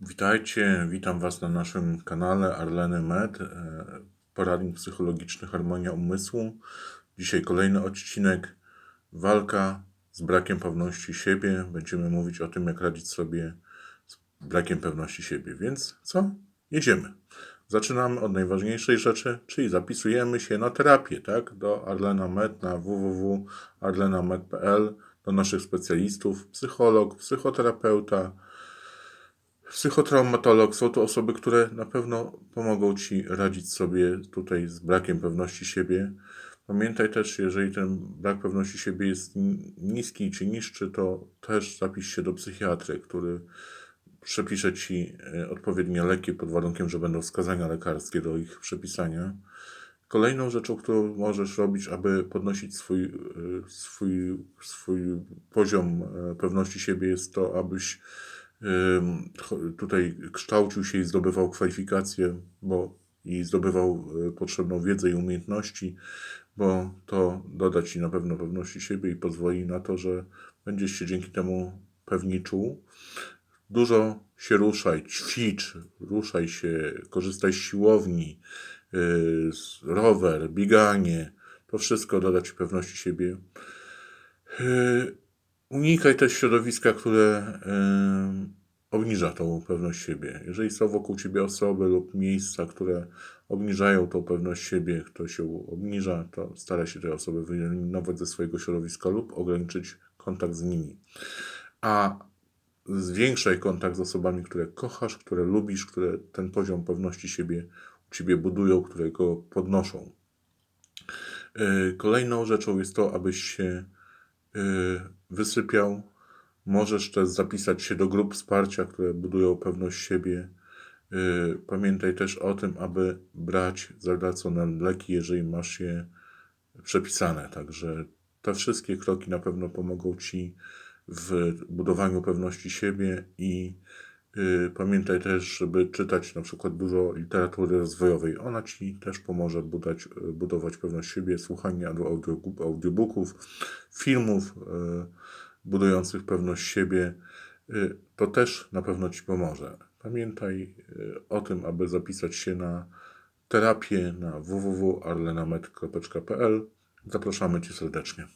Witajcie, witam Was na naszym kanale Arleny Med, e, poradnik psychologiczny Harmonia Umysłu. Dzisiaj kolejny odcinek, walka z brakiem pewności siebie. Będziemy mówić o tym, jak radzić sobie z brakiem pewności siebie. Więc co? Jedziemy. Zaczynamy od najważniejszej rzeczy, czyli zapisujemy się na terapię, tak? Do Arlena Med na www.arlenamed.pl do naszych specjalistów, psycholog, psychoterapeuta, Psychotraumatolog są to osoby, które na pewno pomogą Ci radzić sobie tutaj z brakiem pewności siebie. Pamiętaj też, jeżeli ten brak pewności siebie jest ni- niski czy niższy, to też zapisz się do psychiatry, który przepisze Ci e, odpowiednie leki pod warunkiem, że będą wskazania lekarskie do ich przepisania. Kolejną rzeczą, którą możesz robić, aby podnosić swój, e, swój, swój poziom e, pewności siebie, jest to, abyś tutaj kształcił się i zdobywał kwalifikacje, bo i zdobywał y, potrzebną wiedzę i umiejętności, bo to doda Ci na pewno pewności siebie i pozwoli na to, że będziesz się dzięki temu pewniej czuł. Dużo się ruszaj, ćwicz, ruszaj się, korzystaj z siłowni, yy, rower, bieganie. To wszystko doda Ci pewności siebie. Yy, Unikaj też środowiska, które yy, obniża tą pewność siebie. Jeżeli są wokół Ciebie osoby lub miejsca, które obniżają tą pewność siebie, kto się obniża, to staraj się te osoby wyeliminować ze swojego środowiska lub ograniczyć kontakt z nimi. A zwiększaj kontakt z osobami, które kochasz, które lubisz, które ten poziom pewności siebie u Ciebie budują, które go podnoszą. Yy, Kolejną rzeczą jest to, abyś się wysypiał. Możesz też zapisać się do grup wsparcia, które budują pewność siebie. Yy, Pamiętaj też o tym, aby brać zalecone leki, jeżeli masz je przepisane. Także te wszystkie kroki na pewno pomogą Ci w budowaniu pewności siebie i pamiętaj też, żeby czytać na przykład dużo literatury rozwojowej. Ona Ci też pomoże budać, budować pewność siebie, słuchanie audio, audiobooków, filmów yy, budujących pewność siebie. To też na pewno Ci pomoże. Pamiętaj o tym, aby zapisać się na terapię na www.arlenamed.pl. Zapraszamy Cię serdecznie.